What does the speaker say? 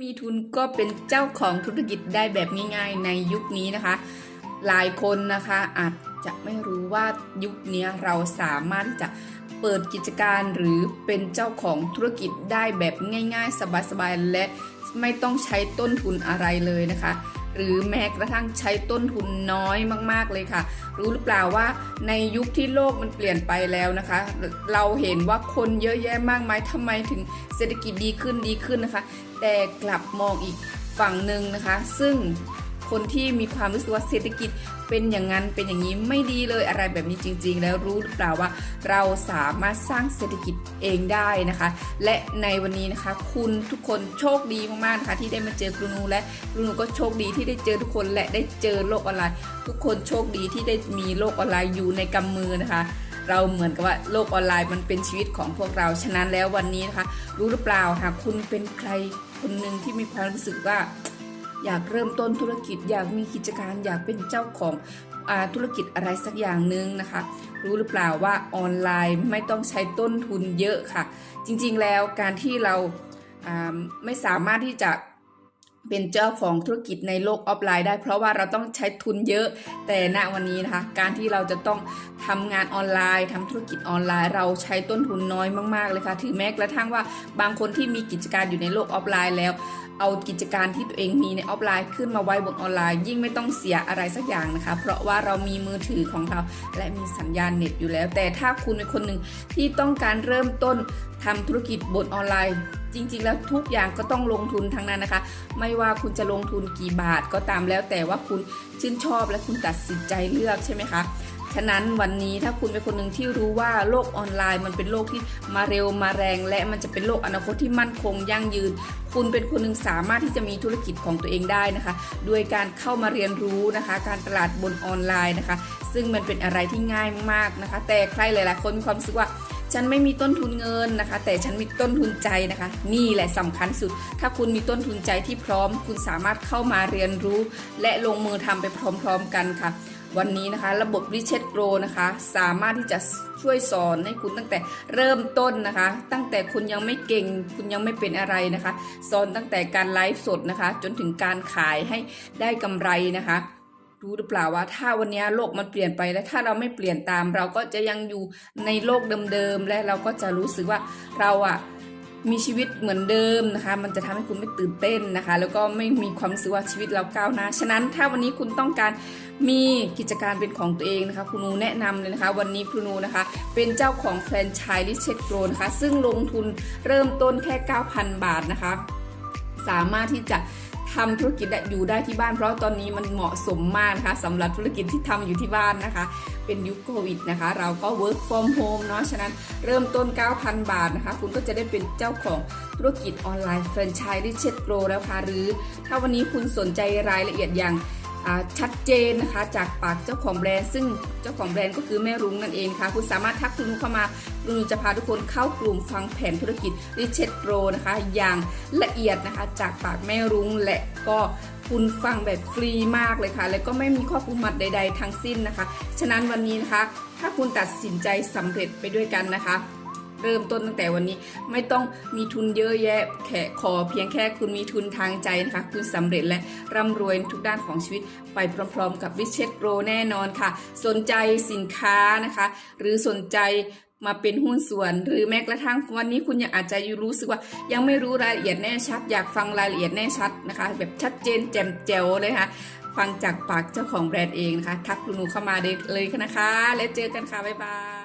มีทุนก็เป็นเจ้าของธุรกิจได้แบบง่ายๆในยุคนี้นะคะ หลายคนนะคะอาจจะไม่รู้ว่ายุคนี้เราสามารถที่จะเปิดกิจการหรือเป็นเจ้าของธุรกิจได้แบบง่าย ๆ สบายๆและไม่ต้องใช้ต้นทุนอะไรเลยนะคะ หรือแม้กระทั่งใช้ต้นทุนน้อยมาก ๆ เลยค่ะ รู้หรือเปล่าว่าในยุคที่โลกมันเปลี่ยนไปแล้วนะคะ เราเห็นว่าคนเยอะแยะมากมายทำไมถึงเศรษฐกิจดีขึ้นดีขึ้นนะคะ แต่กลับมองอีกฝั่งหนึ่งนะคะ ซึ่ง คนที่มีความรู้สึกว่าเศรษฐกิจเป็นอย่างนั้นเป็นอย่างนี้ไม่ดีเลยอะไรแบบนี้จริง ๆ แล้วรู้หรือเปล่าว่าเราสามารถสร้างเศรษฐกิจเองได้นะคะ และในวันนี้นะคะ คุณทุกคนโชคดีมากๆนะคะที่ได้มาเจอครูนูและครูนูก็โชคดีที่ได้เจอทุกคนและได้เจอโลกออนไลน์ ทุกคนโชคดีที่ได้มีโลกออนไลน์อยู่ในกำมือนะคะเราเหมือนกับว่าโลกออนไลน์มันเป็นชีวิตของพวกเรา ฉะนั้นแล้ววันนี้นะคะ รู้หรือเปล่าหากคุณเป็นใครคนหนึ่งที่มีความรู้สึกว่า อยากเริ่มต้นธุรกิจ อยากมีกิจการอยากเป็นเจ้าของอธุรกิจอะไรสักอย่างหนึ่งนะคะ รู้หรือเปล่าว่าออนไลน์ไม่ต้องใช้ต้นทุนเยอะค่ะ จริงๆแล้วการที่เราาไม่สามารถที่จะเป็นเจ้าของธุรกิจในโลกออฟไลน์ได้ เพราะว่าเราต้องใช้ทุนเยอะ แต่ณวันนี้นะคะ การที่เราจะต้องทำงานออนไลน์ทำธุรกิจออนไลน์ เราใช้ต้นทุนน้อยมากๆเลยค่ะ ถึงแม้กระทั่งว่าบางคนที่มีกิจการอยู่ในโลกออฟไลน์แล้ว เอากิจการที่ตัวเองมีในออฟไลน์ขึ้นมาไว้บนออนไลน์ ยิ่งไม่ต้องเสียอะไรสักอย่างนะคะ เพราะว่าเรามีมือถือของเรา และมีสัญญาณเน็ตอยู่แล้ว แต่ถ้าคุณเป็นคนหนึ่งที่ต้องการเริ่มต้นทำธุรกิจบนออนไลน์ จริง ๆ แล้วทุกอย่างก็ต้องลงทุนทั้งนั้นนะคะ ไม่ว่าคุณจะลงทุนกี่บาทก็ตามแล้วแต่ว่าคุณชื่นชอบและคุณตัดสินใจเลือกใช่ไหมคะ ฉะนั้นวันนี้ถ้าคุณเป็นคนหนึ่งที่รู้ว่าโลกออนไลน์ มันเป็นโลกที่มาเร็วมาแรง และมันจะเป็นโลกอนาคตที่มั่นคงยั่งยืน คุณเป็นคนหนึ่งสามารถที่จะมีธุรกิจของตัวเองได้นะคะ ด้วยการเข้ามาเรียนรู้นะคะ การตลาดบนออนไลน์นะคะ ซึ่งมันเป็นอะไรที่ง่ายมากนะคะ แต่ใครหลาย ๆ คนมีความรู้สึกว่าฉันไม่มีต้นทุนเงินนะคะ แต่ฉันมีต้นทุนใจนะคะ นี่แหละสำคัญสุด ถ้าคุณมีต้นทุนใจที่พร้อม คุณสามารถเข้ามาเรียนรู้ และลงมือทำไปพร้อม ๆ กันค่ะ วันนี้นะคะ ระบบ r i c h e t Pro นะคะ สามารถที่จะช่วยสอนให้คุณตั้งแต่เริ่มต้นนะคะ ตั้งแต่คุณยังไม่เก่ง คุณยังไม่เป็นอะไรนะคะ สอนตั้งแต่การไลฟ์สดนะคะ จนถึงการขายให้ได้กำไรนะคะรู้หรือเปล่าว่าถ้าวันนี้โลกมันเปลี่ยนไปและถ้าเราไม่เปลี่ยนตาม เราก็จะยังอยู่ในโลกเดิมๆและเราก็จะรู้สึกว่าเราอะ มีชีวิตเหมือนเดิมนะคะ มันจะทำให้คุณไม่ตื่นเต้นนะคะ แล้วก็ไม่มีความรู้สึกว่าชีวิตเราก้าวหน้า ฉะนั้นถ้าวันนี้คุณต้องการมีกิจการเป็นของตัวเองนะคะคุณนูแนะนำเลยนะคะ วันนี้คุณนูนะคะ เป็นเจ้าของแฟรนไชส์ลิเชตโกรนะคะ ซึ่งลงทุนเริ่มต้นแค่ 9,000 บาทนะคะ สามารถที่จะ ทำธุรกิจได้อยู่ได้ที่บ้าน เพราะตอนนี้มันเหมาะสมมากนะคะสำหรับธุรกิจที่ทำอยู่ที่บ้านนะคะ เป็นยุคโควิดนะคะ เราก็ work from home เนาะฉะนั้นเริ่มต้น 9,000 บาทนะคะ คุณก็จะได้เป็นเจ้าของธุรกิจออนไลน์แฟรนไชส์ดิเชตโปรแล้วค่ะหรือ ถ้าวันนี้คุณสนใจรายละเอียดอย่าง ชัดเจนนะคะ จากปากเจ้าของแบรนด์ ซึ่งเจ้าของแบรนด์ก็คือแม่รุ้งนั่นเองค่ะ คุณสามารถทักคุณลุงเข้ามาคุณลุงจะพาทุกคนเข้ากลุ่มฟังแผนธุรกิจดิเชตโปรนะคะ อย่างละเอียดนะคะ จากปากแม่รุ้งและก็คุณฟังแบบฟรีมากเลยค่ะ และก็ไม่มีข้อผูกมัดใด ๆ ทั้งสิ้นนะคะ ฉะนั้นวันนี้นะคะ ถ้าคุณตัดสินใจสำเร็จไปด้วยกันนะคะ เริ่มต้นตั้งแต่วันนี้ไม่ต้องมีทุนเยอะแยะแค่ขอเพียงแค่คุณมีทุนทางใจนะคะ คุณสำเร็จและร่ำรวยทุกด้านของชีวิตไปพร้อมๆ กับวิเชตโรแน่นอนค่ะ สนใจสินค้านะคะ หรือสนใจมาเป็นหุ้นส่วน หรือแม้กระทั่งวันนี้คุณยังอาจจะรู้สึกว่า ยังไม่รู้รายละเอียดแน่ชัด อยากฟังรายละเอียดแน่ชัดนะคะ แบบชัดเจนแจ่มแจ๋วเลยค่ะฟังจากปากเจ้าของแบรนด์เองนะคะ ทักคุณหนูเข้ามาได้เลยนะคะ แล้วเจอกันค่ะ บ๊ายบาย